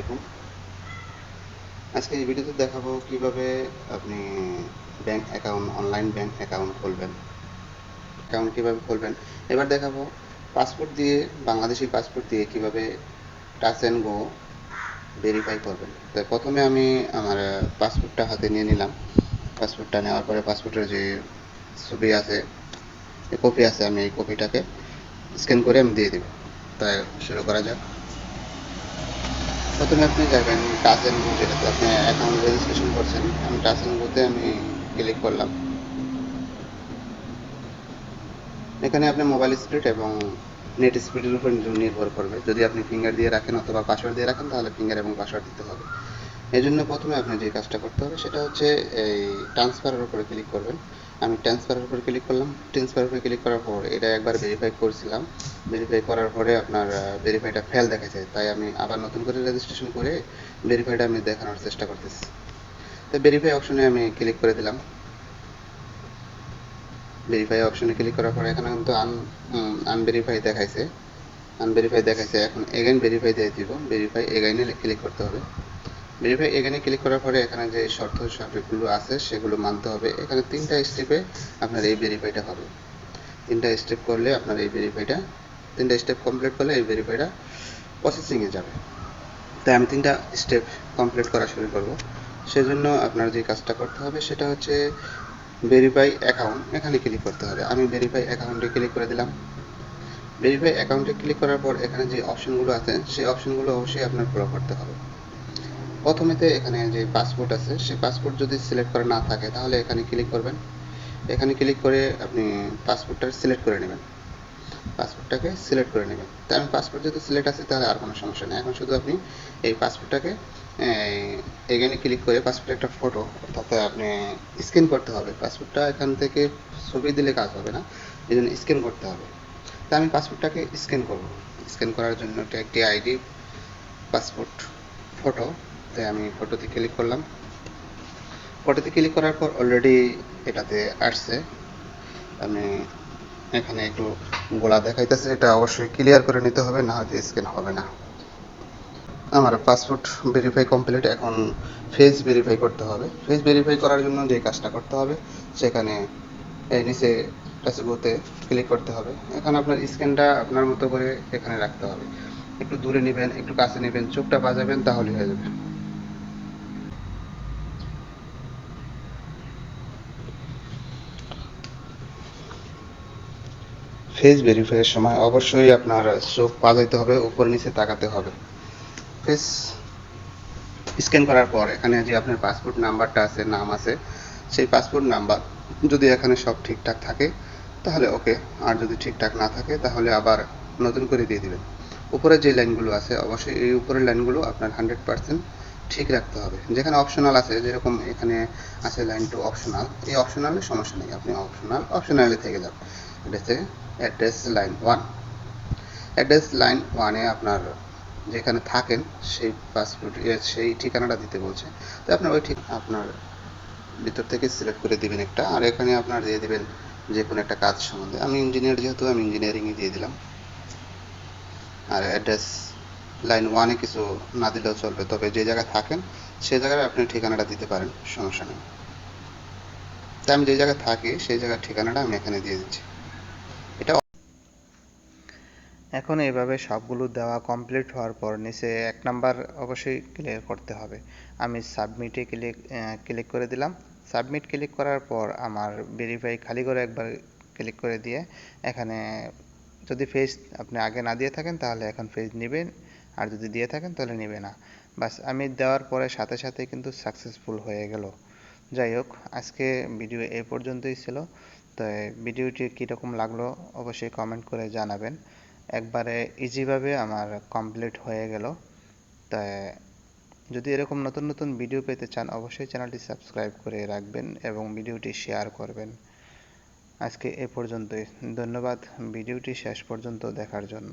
আলাইকুম। আজকে এই ভিডিওতে দেখাবো কীভাবে আপনি bank account online bank account খুলবেন। অ্যাকাউন্ট কীভাবে খুলবেন? এবার দেখাবো পাসপোর্ট দিয়ে, বাংলাদেশি পাসপোর্ট দিয়ে কীভাবে টাচ অ্যান্ড গো ভেরিফাই করবেন। তো প্রথমে আমি আমার পাসপোর্টটা হাতে নিয়ে নিলাম। পাসপোর্টটা নেওয়ার পরে পাসপোর্টের যে ছবি আছে কপি আছে, আমি এই কপিটাকে স্ক্যান করে আমি দিয়ে দেব। তাই শুরু করা যাক। প্রথমে আপনি যাবেন টাচ অ্যান্ড গো যেটাতে আপনি অ্যাকাউন্ট রেজিস্ট্রেশন করছেন, আমি টাচ অ্যান্ড গোতে আমি ক্লিক করলাম। এখানে আপনি মোবাইল স্পিড এবং নেট স্পিডের উপর নির্ভর করবে। যদি আপনি ফিঙ্গার দিয়ে রাখেন অথবা পাসওয়ার্ড দিয়ে রাখেন, তাহলে ফিঙ্গার এবং পাসওয়ার্ড দিতে হবে। এই জন্য প্রথমে আপনি যে কাজটা করতে হবে, সেটা হচ্ছে এই ট্রান্সফারের উপরে ক্লিক করবেন। আমি ট্রান্সফারের উপরে ক্লিক করলাম। ট্রান্সফারের উপরে ক্লিক করার পর এটা একবার ভেরিফাই করছিলাম। ভেরিফাই করার পরে আপনার ভেরিফাইটা ফেল দেখাচ্ছে তাই আমি আবার নতুন করে রেজিস্ট্রেশন করে ভেরিফাইটা আমি দেখানোর চেষ্টা করতেছি। তো ভেরিফাই অপশনে আমি ক্লিক করে দিলাম। ভেরিফাই অপশনে ক্লিক করার পরে এখানে কিন্তু আন আনভেরিফাই দেখাইছে। আনভেরিফাই দেখাইছে। এখন এগেইন ভেরিফাই দিয়ে দিব। ভেরিফাই এগেইনে ক্লিক করতে হবে। ভেরিফাই এখানে ক্লিক করার পরে এখানে যে শর্ত সাপেক্ষগুলো আছে, সেগুলো মানতে হবে। এখানে তিনটা স্টেপে আপনার এই ভেরিফাইটা হবে। তিনটা স্টেপ করলে আপনার এই ভেরিফাইটা তিনটা স্টেপ কমপ্লিট করলে এই ভেরিফাইটা প্রসেসিংয়ে যাবে। তাই আমি তিনটা স্টেপ কমপ্লিট করা শুরু করব। সেজন্য আপনার যে কাজটা করতে হবে, সেটা হচ্ছে ভেরিফাই অ্যাকাউন্ট এখানে ক্লিক করতে হবে। আমি ভেরিফাই অ্যাকাউন্টে ক্লিক করে দিলাম। ভেরিফাই অ্যাকাউন্টে ক্লিক করার পর এখানে যে অপশনগুলো আছে, সেই অপশনগুলো অবশ্যই আপনার ফলো করতে হবে। প্রথমেতে এখানে যে পাসপোর্ট আছে, সেই পাসপোর্ট যদি সিলেক্ট করা না থাকে, তাহলে এখানে ক্লিক করবেন। এখানে ক্লিক করে আপনি পাসপোর্টটা সিলেক্ট করে নেবেন। পাসপোর্টটাকে সিলেক্ট করে নেবেন। তা আমি পাসপোর্ট যদি সিলেক্ট আছে, তাহলে আর কোনো সমস্যা নেই। এখন শুধু আপনি এই পাসপোর্টটাকে এখানে ক্লিক করে পাসপোর্টের একটা ফটো তাতে আপনি স্ক্যান করতে হবে। পাসপোর্টটা এখান থেকে ছবি দিলে কাজ হবে না, এই জন্য স্ক্যান করতে হবে। তা আমি পাসপোর্টটাকে স্ক্যান করব। স্ক্যান করার জন্য একটি আইডি পাসপোর্ট ফটো তাই আমি ফটোতে ক্লিক করলাম। ফটোতে ক্লিক করার পর অলরেডি এটাতে আসছে। আমি এখানে একটু গোলা দেখাইতেছে, এটা অবশ্যই ক্লিয়ার করে নিতে হবে, না হলে স্ক্যান হবে না। আমার পাসপোর্ট ভেরিফাই কমপ্লিট এখন ফেস ভেরিফাই করতে হবে। ফেস ভেরিফাই করার জন্য যে কাজটা করতে হবে, সেখানে এই নিচে টাচগুলোতে ক্লিক করতে হবে। এখানে আপনার স্ক্যানটা আপনার মতো করে এখানে রাখতে হবে। একটু দূরে নেবেন, একটু কাছে নেবেন, চোখটা বাজাবেন তাহলে হয়ে যাবে। ফেস ভেরিফাইয়ের সময় অবশ্যই আপনার চোখ বাজাইতে হবে, উপর নিচে তাকাতে হবে। ফেস স্ক্যান করার পর এখানে যে আপনার পাসপোর্ট নাম্বারটা আছে, নাম আছে, সেই পাসপোর্ট নাম্বার যদি এখানে সব ঠিকঠাক থাকে, তাহলে ওকে। আর যদি ঠিকঠাক না থাকে, তাহলে আবার নতুন করে দিয়ে দিবেন। উপরে যে লাইনগুলো আছে, অবশ্যই এই উপরের লাইনগুলো আপনার হান্ড্রেড পার্সেন্ট ঠিক রাখতে হবে। যেখানে অপশনাল আছে, যেরকম এখানে আছে লাইন টু অপশনাল, এই অপশনালে সমস্যা নেই। আপনি অপশনাল, অপশনালে থেকে যান। এটা হচ্ছে address line one. Address line ওয়ানে আপনার যেখানে থাকেন, সেই পাসপোর্ট সেই ঠিকানাটা দিতে বলছে। তো আপনার ওই ঠিক, আপনার ভিতর থেকে সিলেক্ট করে দিবেন একটা। আর এখানে আপনার দিয়ে দিবেন যে কোনো একটা কাজ সম্বন্ধে। আমি ইঞ্জিনিয়ার যেহেতু, আমি ইঞ্জিনিয়ারিংয়ে দিয়ে দিলাম। আর অ্যাড্রেস লাইন ওয়ানে কিছু না দিলেও চলবে। তবে যে জায়গায় থাকেন সেই জায়গায় আপনি ঠিকানাটা দিতে পারেন, সমস্যা নেই। তাই আমি যে জায়গায় থাকি, সেই জায়গার ঠিকানাটা আমি এখানে দিয়ে দিচ্ছি। এখন এইভাবে সবগুলো দেওয়া কমপ্লিট হওয়ার পর নিচে এক নাম্বার অবশ্যই ক্লিয়ার করতে হবে। আমি সাবমিটে ক্লিক ক্লিক করে দিলাম। সাবমিট ক্লিক করার পর আমার ভেরিফাই খালি করে একবার ক্লিক করে দিয়ে এখানে যদি ফেস আপনি আগে না দিয়ে থাকেন তাহলে এখন ফেস নেবেন, আর যদি দিয়ে থাকেন তাহলে নেবে না। বাস আমি দেওয়ার পরে সাথে সাথে কিন্তু সাকসেসফুল হয়ে গেল। যাই হোক, আজকে ভিডিও এই পর্যন্তই ছিল। তো ভিডিওটি কীরকম লাগল অবশ্যই কমেন্ট করে জানাবেন। একবারে ইজিভাবে আমার কমপ্লিট হয়ে গেল। তাই যদি এরকম নতুন নতুন ভিডিও পেতে চান, অবশ্যই চ্যানেলটি সাবস্ক্রাইব করে রাখবেন এবং ভিডিওটি শেয়ার করবেন। আজকে এ পর্যন্তই। ধন্যবাদ। ভিডিওটি শেষ পর্যন্ত দেখার জন্য।